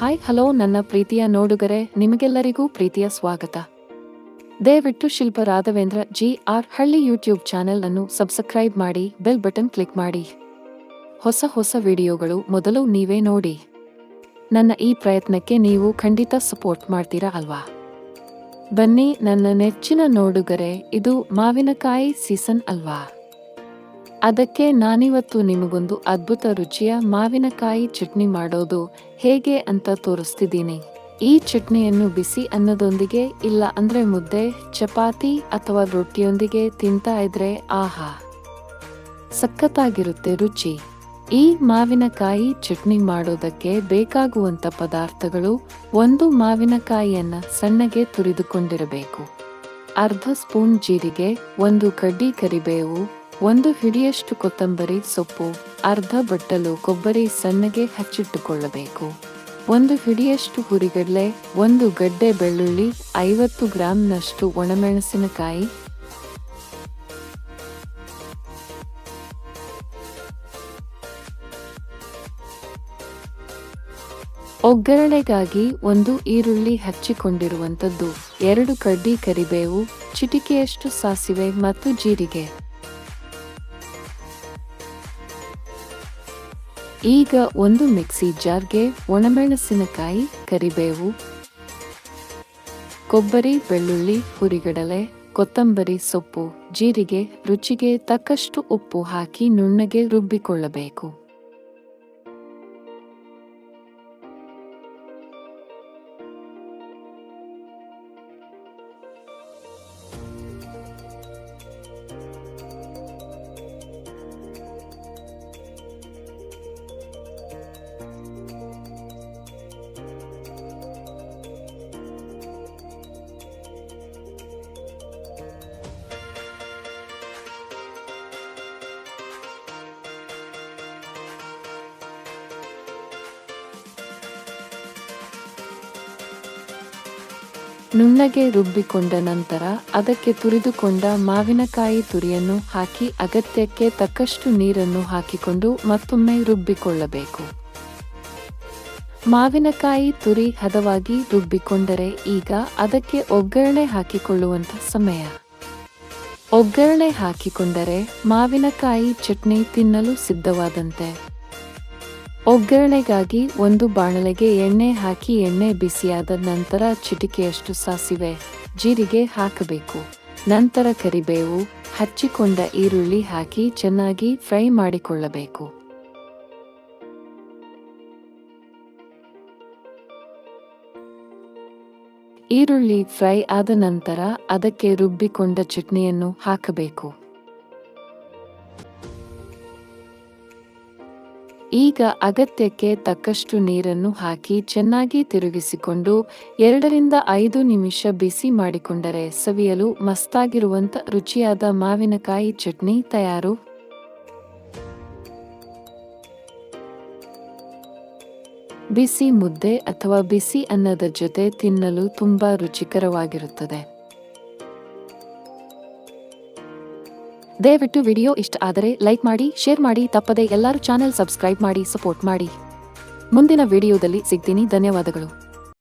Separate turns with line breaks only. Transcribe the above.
Hi hello ನನ್ನ ಪ್ರೀತಿಯ ನೋಡುಗರೆ, ನಿಮಗೆಲ್ಲರಿಗೂ ಪ್ರೀತಿಯ ಸ್ವಾಗತ. ದಯವಿಟ್ಟು Shilpa Raghavendra G R Halli YouTube channel ಅನ್ನು ಸಬ್ಸ್ಕ್ರೈಬ್ ಮಾಡಿ ಬೆಲ್ ಬಟನ್ ಕ್ಲಿಕ್ ಮಾಡಿ. ಹೊಸ ಹೊಸ ವಿಡಿಯೋಗಳು ಮೊದಲು ನೀವೇ ನೋಡಿ. ನನ್ನ ಈ ಪ್ರಯತ್ನಕ್ಕೆ ನೀವು ಖಂಡಿತ ಸಪೋರ್ಟ್ ಮಾಡ್ತೀರಾ ಅಲ್ವಾ? ಬನ್ನಿ, ನನ್ನ ನೆಚ್ಚಿನ ನೋಡುಗರೆ, ಇದು ಮಾವಿನಕಾಯಿ ಸೀಸನ್ ಅಲ್ವಾ? ಅದಕ್ಕೆ ನಾನಿವತ್ತು ನಿಮಗೊಂದು ಅದ್ಭುತ ರುಚಿಯ ಮಾವಿನಕಾಯಿ ಚಟ್ನಿ ಮಾಡೋದು ಹೇಗೆ ಅಂತ ತೋರಿಸ್ತಿದ್ದೀನಿ. ಈ ಚಟ್ನಿಯನ್ನು ಬಿಸಿ ಅನ್ನದೊಂದಿಗೆ ಇಲ್ಲ ಅಂದ್ರೆ ಮುದ್ದೆ, ಚಪಾತಿ ಅಥವಾ ರೊಟ್ಟಿಯೊಂದಿಗೆ ತಿಂತಾ ಇದ್ರೆ ಆಹಾ. ಸಖತ್ತಾಗಿರುತ್ತೆ ರುಚಿ. ಈ ಮಾವಿನಕಾಯಿ ಚಟ್ನಿ ಮಾಡೋದಕ್ಕೆ ಬೇಕಾಗುವಂತ ಪದಾರ್ಥಗಳು ಒಂದು ಮಾವಿನಕಾಯಿಯನ್ನ ಸಣ್ಣಗೆ ತುರಿದುಕೊಂಡಿರಬೇಕು. ಅರ್ಧ ಸ್ಪೂನ್ ಜೀರಿಗೆ, ಒಂದು ಕಡ್ಡಿ ಕರಿಬೇವು ಒಂದು ಹಿಡಿಯಷ್ಟು ಕೊತ್ತಂಬರಿ, ಸೊಪ್ಪು, ಅರ್ಧ ಬಟ್ಟಲು, ಕೊಬ್ಬರಿ ಸಣ್ಣಗೆ ಹಚ್ಚಿಟ್ಟುಕೊಳ್ಳಬೇಕು. ಒಂದು ಹಿಡಿಯಷ್ಟು ಹುರಿಗಡಲೆ, ಒಂದು ಗಡ್ಡೆ ಬೆಳ್ಳುಳ್ಳಿ, ಐವತ್ತು ಗ್ರಾಂನಷ್ಟು ಒಣಮೆಣಸಿನಕಾಯಿ. ಒಗ್ಗರಣೆಗಾಗಿ ಒಂದು ಈರುಳ್ಳಿ ಹಚ್ಚಿಕೊಂಡಿರುವಂಥದ್ದು, ಎರಡು ಕಡ್ಡಿ ಕರಿಬೇವು, ಚಿಟಿಕೆಯಷ್ಟು ಸಾಸಿವೆ ಮತ್ತು ಜೀರಿಗೆ. ಈಗ ಒಂದು ಮಿಕ್ಸಿ ಜಾರ್ಗೆ ಒಣಮೆಣಸಿನಕಾಯಿ ಕರಿಬೇವು, ಕೊಬ್ಬರಿ, ಬೆಳ್ಳುಳ್ಳಿ, ಹುರಿಗಡಲೆ, ಕೊತ್ತಂಬರಿ ಸೊಪ್ಪು, ಜೀರಿಗೆ, ರುಚಿಗೆ ತಕ್ಕಷ್ಟು ಉಪ್ಪು ಹಾಕಿ ನುಣ್ಣಗೆ ರುಬ್ಬಿಕೊಳ್ಳಬೇಕು. ನುಣ್ಣಗೆ ರುಬ್ಬಿಕೊಂಡ ನಂತರ ಅದಕ್ಕೆ ತುರಿದುಕೊಂಡ ಮಾವಿನಕಾಯಿ ತುರಿಯನ್ನು ಹಾಕಿ ಅಗತ್ಯಕ್ಕೆ ತಕ್ಕಷ್ಟು ನೀರನ್ನು ಹಾಕಿಕೊಂಡು ಮತ್ತೊಮ್ಮೆ ರುಬ್ಬಿಕೊಳ್ಳಬೇಕು. ಮಾವಿನಕಾಯಿ ತುರಿ ಹದವಾಗಿ ರುಬ್ಬಿಕೊಂಡರೆ ಈಗ ಅದಕ್ಕೆ ಒಗ್ಗರಣೆ ಹಾಕಿಕೊಳ್ಳುವಂತ ಸಮಯ. ಒಗ್ಗರಣೆ ಹಾಕಿಕೊಂಡರೆ ಮಾವಿನಕಾಯಿ ಚಟ್ನಿ ತಿನ್ನಲು ಸಿದ್ಧವಾದಂತೆ. ಒಗ್ಗರಣೆಗಾಗಿ ಒಂದು ಬಾಣಲೆಗೆ ಎಣ್ಣೆ ಹಾಕಿ ಎಣ್ಣೆ ಬಿಸಿಯಾದ ನಂತರ ಚಿಟಿಕೆಯಷ್ಟು ಸಾಸಿವೆ ಜೀರಿಗೆ ಹಾಕಬೇಕು. ನಂತರ ಕರಿಬೇವು, ಹಚ್ಚಿಕೊಂಡ ಈರುಳ್ಳಿ ಹಾಕಿ ಚೆನ್ನಾಗಿ ಫ್ರೈ ಮಾಡಿಕೊಳ್ಳಬೇಕು. ಈರುಳ್ಳಿ ಫ್ರೈ ಆದ ನಂತರ ಅದಕ್ಕೆ ರುಬ್ಬಿಕೊಂಡ ಚಟ್ನಿಯನ್ನು ಹಾಕಬೇಕು. ಈಗ ಅಗತ್ಯಕ್ಕೆ ತಕ್ಕಷ್ಟು ನೀರನ್ನು ಹಾಕಿ ಚೆನ್ನಾಗಿ ತಿರುಗಿಸಿಕೊಂಡು ಎರಡರಿಂದ ಐದು ನಿಮಿಷ ಬಿಸಿ ಮಾಡಿಕೊಂಡರೆ ಸವಿಯಲು ಮಸ್ತಾಗಿರುವಂತ ರುಚಿಯಾದ ಮಾವಿನಕಾಯಿ ಚಟ್ನಿ ತಯಾರು. ಬಿಸಿ ಮುದ್ದೆ ಅಥವಾ ಬಿಸಿ ಅನ್ನದ ಜೊತೆ ತಿನ್ನಲು ತುಂಬಾ ರುಚಿಕರವಾಗಿರುತ್ತದೆ. ದಯವಿಟ್ಟು ವಿಡಿಯೋ ಇಷ್ಟ ಆದರೆ ಲೈಕ್ ಮಾಡಿ, ಶೇರ್ ಮಾಡಿ, ತಪ್ಪದೆ ಎಲ್ಲರೂ ಚಾನೆಲ್ ಸಬ್ಸ್ಕ್ರೈಬ್ ಮಾಡಿ, ಸಪೋರ್ಟ್ ಮಾಡಿ. ಮುಂದಿನ ವಿಡಿಯೋದಲ್ಲಿ ಸಿಗ್ತೀನಿ. ಧನ್ಯವಾದಗಳು.